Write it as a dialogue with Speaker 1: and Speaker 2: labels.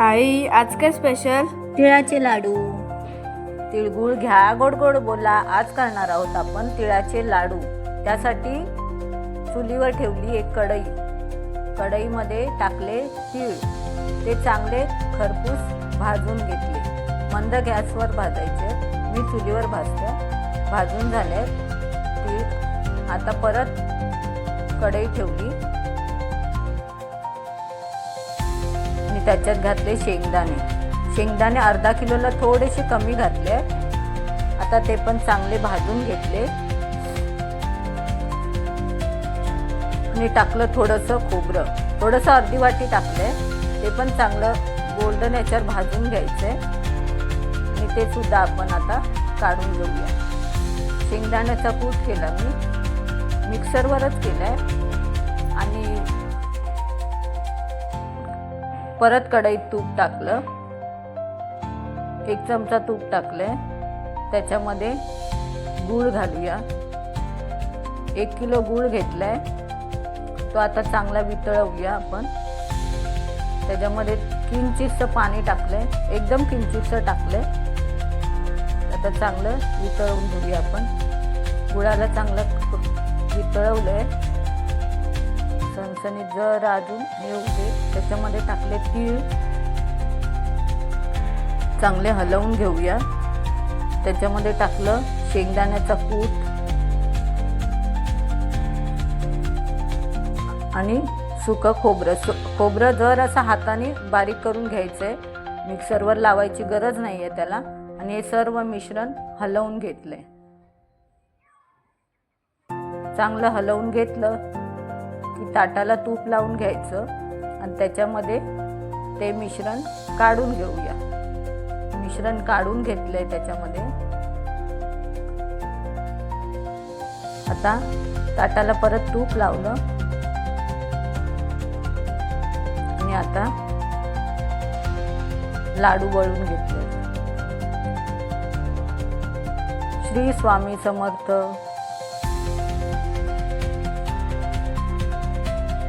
Speaker 1: आई आज काय स्पेशल
Speaker 2: तिळाचे लाडू.
Speaker 3: तिळगुळ घ्या गोड गोड बोला. आज करणार आहोत आपण तिळाचे लाडू. त्यासाठी चुलीवर ठेवली एक कढई. कढईमध्ये टाकले तीळ. ते चांगले खरपूस भाजून घेतले. मंद गॅसवर भाजायचे. मी चुलीवर भाजते. भाजून झाले तीळ. आता परत कढई ठेवली. त्याच्यात घातले शेंगदाणे. शेंगदाणे अर्धा किलोला थोडेसे कमी घातले. आता ते पण चांगले भाजून घेतले. आणि टाकलं थोडंसं खोबरं. थोडंसं अर्धी वाटी टाकले. ते पण चांगलं गोल्डन याच्यावर भाजून घ्यायचंय आणि ते सुद्धा आपण आता काढून घेऊया. शेंगदाण्याचा कूट केला मी. मिक्सरवरच केलाय. आणि परत कढईत तूप टाकलं. एक चमचा तूप टाकलंय. त्याच्यामध्ये गूळ घालूया. एक किलो गूळ घेतलाय. तो आता चांगला वितळवूया आपण. त्याच्यामध्ये किंचितचं पाणी टाकलंय. एकदम किंचितचं टाकलंय. आता चांगलं वितळवून घेऊया आपण. गुळाला चांगलं वितळवलंय. सणसणीत जर अजून हे होते त्याच्यामध्ये टाकले तीळ. चांगले हलवून घेऊया. त्याच्यामध्ये टाकलं शेंगदाण्याचा कूट. आणि सुकं खोबरं. सु खोबरं जर असं हाताने बारीक करून घ्यायचं आहे मिक्सरवर लावायची गरज नाही आहे त्याला. आणि हे सर्व मिश्रण हलवून घेतलंय. चांगलं हलवून घेतलं. की ताटाला तूप लावून घ्यायचं आणि त्याच्यामध्ये ते मिश्रण काढून घेऊया. मिश्रण काढून घेतलंय त्याच्यामध्ये. आता ताटाला परत तूप लावलं. आणि आता लाडू वळून घेतले श्री स्वामी समर्थ.